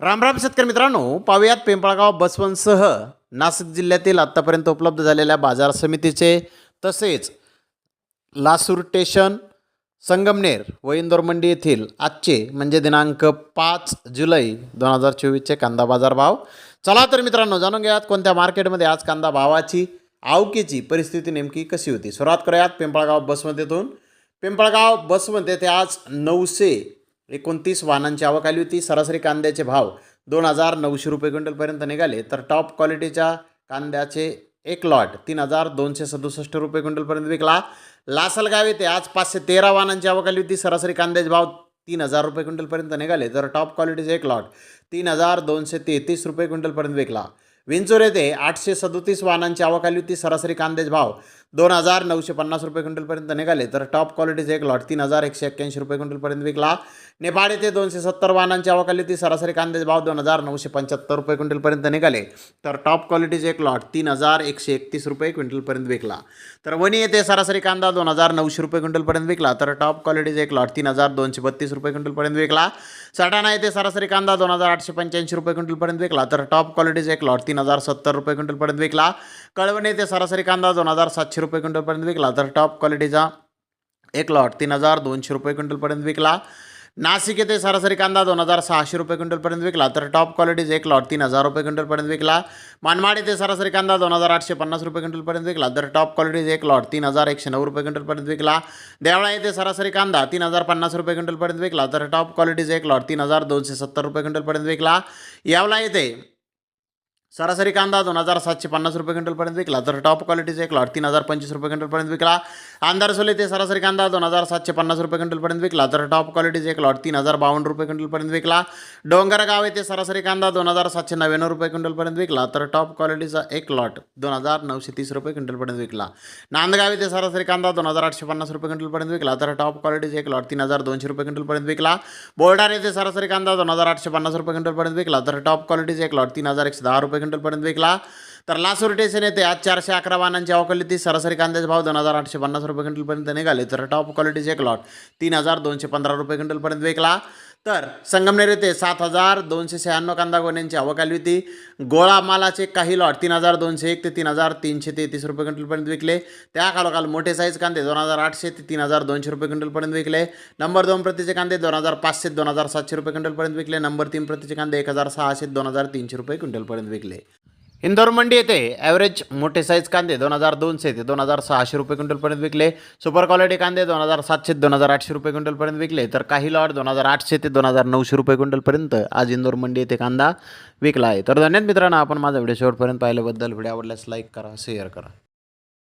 रामराम शेतकरी मित्रांनो पाहुयात पिंपळगाव बसवंतसह नाशिक जिल्ह्यातील आत्तापर्यंत उपलब्ध झालेल्या बाजार समितीचे तसेच लासूर स्टेशन संगमनेर व इंदोर मंडी येथील आजचे म्हणजे दिनांक पाच जुलै दोन हजार चोवीसचे कांदा बाजार भाव. चला तर मित्रांनो जाणून घ्यात कोणत्या मार्केटमध्ये आज कांदा भावाची आवकीची परिस्थिती नेमकी कशी होती. सुरुवात करूयात पिंपळगाव बसमध्येतून पिंपळगाव बसमध्ये येथे आज नऊशे एकोणतीस वाहनांची आवक आली होती. सरासरी कांद्याचे भाव दोन हजार नऊशे रुपये क्विंटलपर्यंत निघाले. तर टॉप क्वालिटीच्या कांद्याचे एक लॉट तीन हजार दोनशे सदुसष्ट रुपये क्विंटलपर्यंत विकला. लासलगाव येथे आज पाचशे तेरा वाहनांची आवक आली होती. सरासरी कांद्याचे भाव तीन हजार रुपये क्विंटलपर्यंत निघाले. तर टॉप क्वालिटीचे एक लॉट तीन हजार दोनशे तेहतीस रुपये क्विंटलपर्यंत विकला. विंचूर येथे आठशे सदोतीस वाहनांची आवक आली होती. सरासरी कांद्याचे भाव दोन हजार नऊशे पन्नास रुपये क्विंटलपर्यंत निघाले. तर टॉप क्वालिटीचे एक लॉट तीन हजार एकशे एक्क्याऐंशी रुपये क्विंटलपर्यंत विकला. नेपाळ येथे दोनशे सत्तर वाहनांची आवक सरासरी कांद्याचे भाव दोन हजार नऊशे पंच्याहत्तर रुपये क्विंटलपर्यंत निघाले. तर टॉप क्वालिटीचे एक लॉट तीन हजार एकशे एकतीस रुपये क्विंटलपर्यंत विकला. तर वणी येथे सरासरी कांदा दोन हजार नऊशे रुपये क्विंटलपर्यंत विकला. तर टॉप क्वालिटीचे एक लॉट तीन हजार दोनशे बत्तीस रुपये क्विंटलपर्यंत विकला. सटाणा येथे सरासरी कांदा दोन हजार आठशे पंच्याऐंशी रुपये क्विंटलपर्यंत विकला. तर टॉप क्वालिटीचे एक लॉट तीन हजार सत्तर रुपये क्विंटलपर्यंत विकला. कळवण येथे सरासरी कांदा दोन हजार सातशे रुपये क्विंटलपर्यंत विकला. तर टॉप क्वालिटीचा एक लॉट तीन हजार दोनशे रुपये क्विंटलपर्यंत विकला. नाशिक येथे सरासरी कांदा दोन हजार सहाशे रुपये क्विंटलपर्यंत विकला. तर टॉप क्वालिटीज एक लॉट तीन हजार रुपये क्विंटलपर्यंत विकला. मानमाड येथे सरासरी कांदा दोन हजार आठशे पन्नास रुपये क्विंटलपर्यंत विकला. तर टॉप क्वालिटीज एक लॉट तीन हजार एकशे नऊ रुपये क्विंटलपर्यंत विकला. देवळा येथे सरासरी कांदा तीन हजार पन्नास रुपये क्विंटलपर्यंत विकला. तर टॉप क्वालिटीज एक लॉट तीन हजार दोनशे सत्तर रुपये क्विंटलपर्यंत विकला. यावला येथे सरासरी कांदा दोन हजार सातशे पन्नास रुपये क्विंटलपर्यंत विकला. तर टॉप क्वालिटीचा एक लॉट तीन हजार पंचवीस रुपये क्विंटलपर्यंत विकला. आंधारसोली ते सरासरी कांदा दोन हजार सातशे पन्नास रुपये क्विंटलपर्यंत विकला. तर टॉप क्वालिटीचा एक लॉट तीन हजार बावन्न रुपये क्विंटलपर्यंत विकला. डोंगरगाव येथे सरासरी कांदा दोन हजार सातशे नव्याण्णव रुपये क्विंटलपर्यंत विकला. तर टॉप क्वालिटीचा एक लॉट दोन हजार नऊशे तीस रुपये क्विंटलपर्यंत विकला. नांदगाव येथे सरासरी कांदा दोन हजार आठशे पन्नास रुपये क्विंटलपर्यंत विकला. तर टॉप क्वालिटीचा एक लॉट तीन हजार दोनशे रुपये क्विंटलपर्यंत विकला. बोर्डार येथे सरासरी कांदा दोन हजार आठशे पन्नास रुपये क्विंटलपर्यंत विकला. तर टॉप क्वालिटीचा एक लॉट तीन हजार एकशे दहा रुपये क्विंटलपर्यंत विकला. तर लासूर स्टेशन येथे आज चारशे अकरा वाहनांची अवकलिती सरासरी कांद्याचे भाव दोन हजार आठशे पन्नास रुपये क्विंटलपर्यंत निघाले. तर टॉप क्वालिटीचे एक लॉट तीन हजार दोनशे पंधरा रुपये क्विंटलपर्यंत विकला. तर संगमनेर येथे सात हजार दोनशे शहाण्णव कांदा गोण्यांची आवक आली होती. गोळा मालाचे काही लॉट तीन हजार दोनशे एक ते तीन हजार तीनशे तेहतीस रुपये क्विंटलपर्यंत विकले. त्या खालोखाल मोठे साईज कांदे दोन हजार आठशे ते तीन हजार दोनशे रुपये क्विंटलपर्यंत विकले. नंबर दोन प्रतीचे कांदे दोन हजार पाचशे दोन हजार सातशे रुपये क्विंटलपर्यंत विकले. नंबर तीन प्रतीचे कांदे एक हजार सहाशे दोन हजार तीनशे रुपये क्विंटलपर्यंत विकले. इंदोर मंडी येथे ॲव्हरेज मोठे साईज कांदे दोन हजार दोनशे ते दोन हजार सहाशे रुपये क्विंटलपर्यंत विकले. सुपर क्वालिटी कांदे दोन हजार सातशे दोन हजार आठशे रुपये क्विंटलपर्यंत विकले. तर काही लॉट दोन हजार आठशे ते दोन हजार नऊशे रुपये क्विंटलपर्यंत आज इंदोर मंडी येथे कांदा विकला आहे. तर धन्यवाद मित्रांनो आपण माझा व्हिडिओ शेवटपर्यंत पाहिल्याबद्दल. व्हिडिओ आवडल्यास लाईक करा शेअर करा.